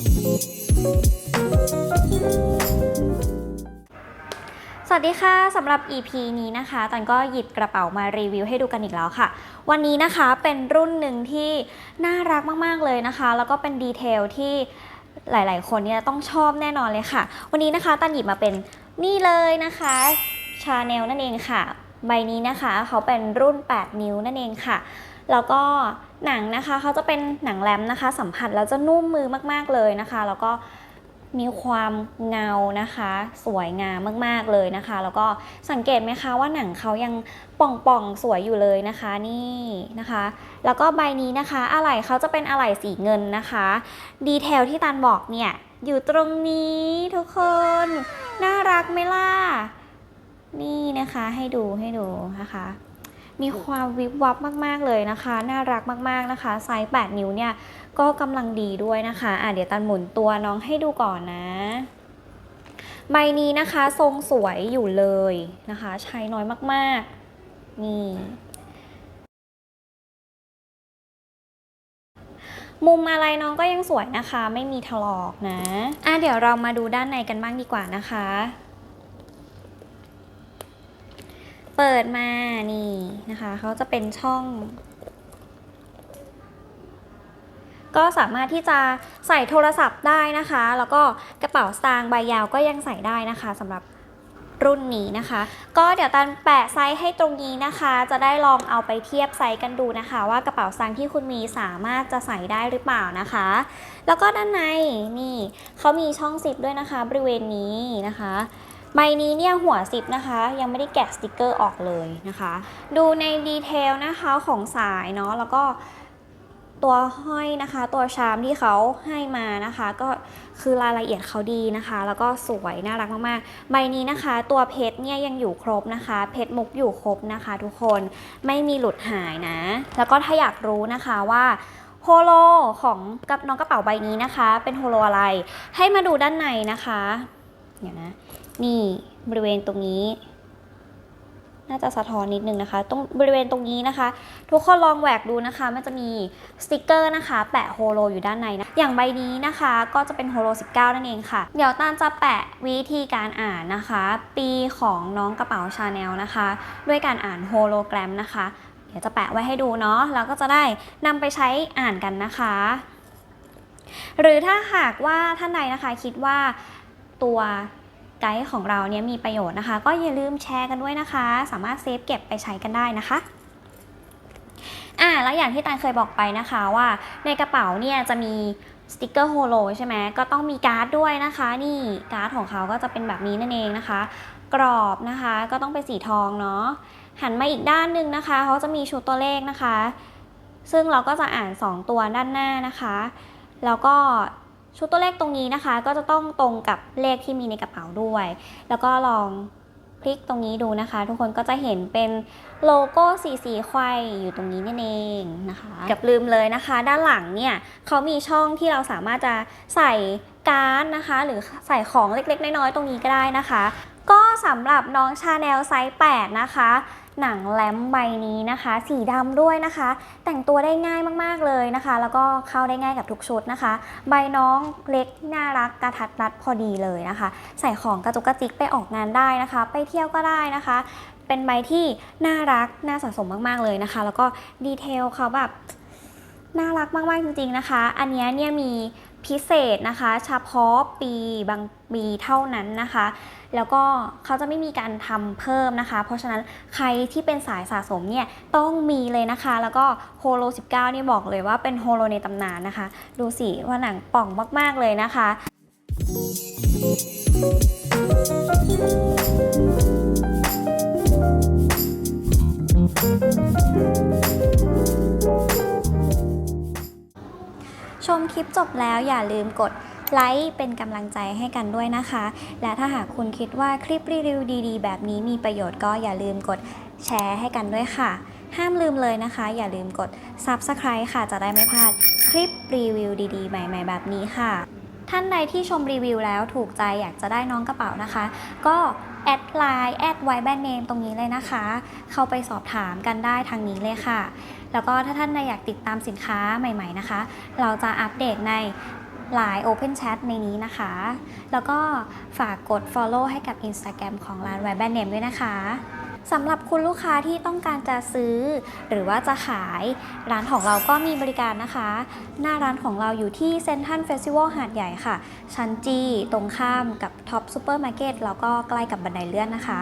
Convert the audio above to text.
สวัสดีค่ะสำหรับ EP นี้นะคะตันก็หยิบกระเป๋ามารีวิวให้ดูกันอีกแล้วค่ะ วันนี้นะคะเป็นรุ่นหนึ่งที่น่ารักมากๆเลยนะคะ แล้วก็เป็นดีเทลที่หลายๆ คนเนี่ยต้องชอบแน่นอนเลยค่ะ วันนี้นะคะตันหยิบมาเป็นนี่เลยนะคะชาแนลนั่นเองค่ะ ใบนี้นะคะเขาเป็นรุ่น 8 นิ้วนั่นเองค่ะ แล้วก็ หนังนะคะเขาจะเป็นหนังแรมนะคะ สัมผัสแล้วจะนุ่มมือมาก ๆเลยนะคะ แล้วก็มีความเงานะคะ สวยงามมากๆเลยนะคะ แล้วก็สังเกตไหมคะว่าหนังเขายังป่องๆสวยอยู่เลยนะคะนี่นะคะ แล้วก็ใบนี้นะคะอะไหล่เขาจะเป็นอะไหล่สีเงินนะคะ ดีเทลที่ตันบอกเนี่ยอยู่ตรงนี้ทุกคน น่ารักไหมล่ะ นี่นะคะให้ดูให้ดูนะคะ มีความวิบวับมาก ๆ เลยนะคะ น่ารักมากๆนะคะ ไซส์ 8 นิ้วเนี่ย ก็กำลังดีด้วยนะคะอะเดี๋ยวตันหมุนตัวน้องให้ดูก่อนนะใบนี้นะคะทรงสวยอยู่เลยนะคะ ใช้น้อยมากๆ นี่ มุมอะไรน้องก็ยังสวยนะคะ ไม่มีถลอกนะ อะเดี๋ยวเรามาดูด้านในกันบ้างดีกว่านะคะ เปิดมานี่นะคะเขาจะเป็นช่อง ก็สามารถที่จะใส่โทรศัพท์ได้นะคะ แล้วก็กระเป๋าสตางค์ใบยาวก็ยังใส่ได้นะคะสำหรับรุ่นนี้นะคะ ก็เดี๋ยวตันแปะไซส์ให้ตรงนี้นะคะ จะได้ลองเอาไปเทียบไซส์กันดูนะคะ ว่ากระเป๋าสตางค์ที่คุณมีสามารถจะใส่ได้หรือเปล่านะคะ แล้วก็ด้านในนี่เขามีช่องซิปด้วยนะคะ บริเวณนี้นะคะ ใบนี้เนี่ยหัวซิปนะคะ ยังไม่ได้แกะสติกเกอร์ออกเลยนะคะ ดูในดีเทลนะคะของสายเนาะแล้วก็ตัวห้อยนะคะ ตัวชามที่เขาให้มานะคะ ก็คือรายละเอียดเขาดีนะคะ แล้วก็สวยน่ารักมากๆ ใบนี้นะคะ ตัวเพชรเนี่ยยังอยู่ครบนะคะ เพชรมุกอยู่ครบนะคะ ทุกคนไม่มีหลุดหายนะ แล้วก็ถ้าอยากรู้นะคะว่าโฮโลของกับน้องกระเป๋าใบนี้นะคะ เป็นโฮโลอะไร ให้มาดูด้านในนะคะ เดี๋ยวนะ นี่บริเวณตรงนี้ น่าจะสะท้อนนิดนึงนะคะ ตรงบริเวณตรงนี้นะคะ ทุกคนลองแหวกดูนะคะ มันจะมีสติกเกอร์นะคะ แปะโฮโลอยู่ด้านในนะ อย่างใบนี้นะคะ ก็จะเป็นโฮโล19 นั่นเองค่ะ เดี๋ยวตานจะแปะวิธีการอ่านนะคะ ปีของน้องกระเป๋าชาแนลนะคะ ด้วยการอ่านโฮโลแกรมนะคะ เดี๋ยวจะแปะไว้ให้ดูเนาะ แล้วก็จะได้นำไปใช้อ่านกันนะคะหรือถ้าหากว่าท่านใดนะคะคิดว่า ตัวไกด์ของเราเนี่ยมีประโยชน์นะคะ ก็อย่าลืมแชร์กันด้วยนะคะ สามารถเซฟเก็บไปใช้กันได้นะคะอ่าแล้วอย่างที่ตันเคยบอกไปนะคะว่าในกระเป๋าเนี่ยจะมีสติกเกอร์โฮโลใช่ไหมก็ต้องมีการ์ดด้วยนะคะ นี่การ์ดของเขาก็จะเป็นแบบนี้นั่นเองนะคะ กรอบนะคะก็ต้องเป็นสีทองเนาะหันมาอีกด้านหนึ่งนะคะเขาจะมีชุดตัวเลขนะคะ ซึ่งเราก็จะอ่าน 2 ตัวด้านหน้านะคะ แล้วก็ ชุดตัวเลขตรงนี้นะคะ ก็จะต้องตรงกับเลขที่มีในกระเป๋าด้วย แล้วก็ลองคลิกตรงนี้ดูนะคะ ทุกคนก็จะเห็นเป็นโลโก้สีสีไขว้อยู่ตรงนี้นั่นเองนะคะกับลืมเลยนะคะ ด้านหลังเนี่ยเขามีช่องที่เราสามารถจะใส่การ์ดนะคะ หรือใส่ของเล็กๆ น้อยๆตรงนี้ก็ได้นะคะ ก็สำหรับน้องชาแนลไซส์ 8 นะคะ หนังแลมใบนี้นะคะ สีดำด้วยนะคะ แต่งตัวได้ง่ายมากๆเลยนะคะ แล้วก็เข้าได้ง่ายกับทุกชุดนะคะ ใบน้องเล็กน่ารักกระทัดรัดพอดีเลยนะคะ ใส่ของกระจุกกระจิกไปออกงานได้นะคะ ไปเที่ยวก็ได้นะคะ เป็นใบที่น่ารักน่าสะสมมากๆเลยนะคะ แล้วก็ดีเทลเขาแบบน่ารักมากๆจริงๆนะคะ อันนี้เนี่ยมี พิเศษนะคะเฉพาะปีบางปีเท่านั้นนะคะ แล้วก็เขาจะไม่มีการทำเพิ่มนะคะ เพราะฉะนั้นใครที่เป็นสายสะสมเนี่ยต้องมีเลยนะคะ แล้วก็โฮโล19นี่บอกเลยว่าเป็นโฮโลในตำนานนะคะ ดูสิว่าหนังป่องมาก ๆ เลยนะคะ ลิปจบแล้วอย่าลืมกดไลค์เป็นกำลังใจให้กันด้วยนะคะ และถ้าหากคุณคิดว่าคลิปรีวิวดีๆ แบบนี้มีประโยชน์ก็อย่าลืมกดแชร์ให้กันด้วยค่ะ ห้ามลืมเลยนะคะ อย่าลืมกด Subscribe ค่ะ จะได้ไม่พลาดคลิปรีวิวดีๆ ใหม่ ๆ แบบนี้ค่ะ ท่านใดที่ชมรีวิวแล้วถูกใจอยากจะได้น้องกระเป๋านะคะ ก็ แอดไลน์แอดไวแบรนด์เนมตรงนี้เลยนะคะ เข้าไปสอบถามกันได้ทางนี้เลยค่ะ แล้วก็ถ้าท่านใดอยากติดตามสินค้าใหม่ ๆนะคะ เราจะอัปเดตในไลน์ Open Chat ในนี้นะคะ แล้วก็ฝากกด follow ให้กับ Instagram ของร้าน w e b a n Name ด้วยนะคะ สำหรับคุณลูกค้าที่ต้องการจะซื้อ หรือว่าจะขายร้านของเราก็มีบริการนะคะ หน้าร้านของเราอยู่ที่เซนทันเฟสติวัลหาดใหญ่ค่ะ ชั้นจีตรงข้ามกับท็อปซูเปอร์มาร์เก็ตแล้วก็ใกล้กับบันไดเลื่อนนะคะ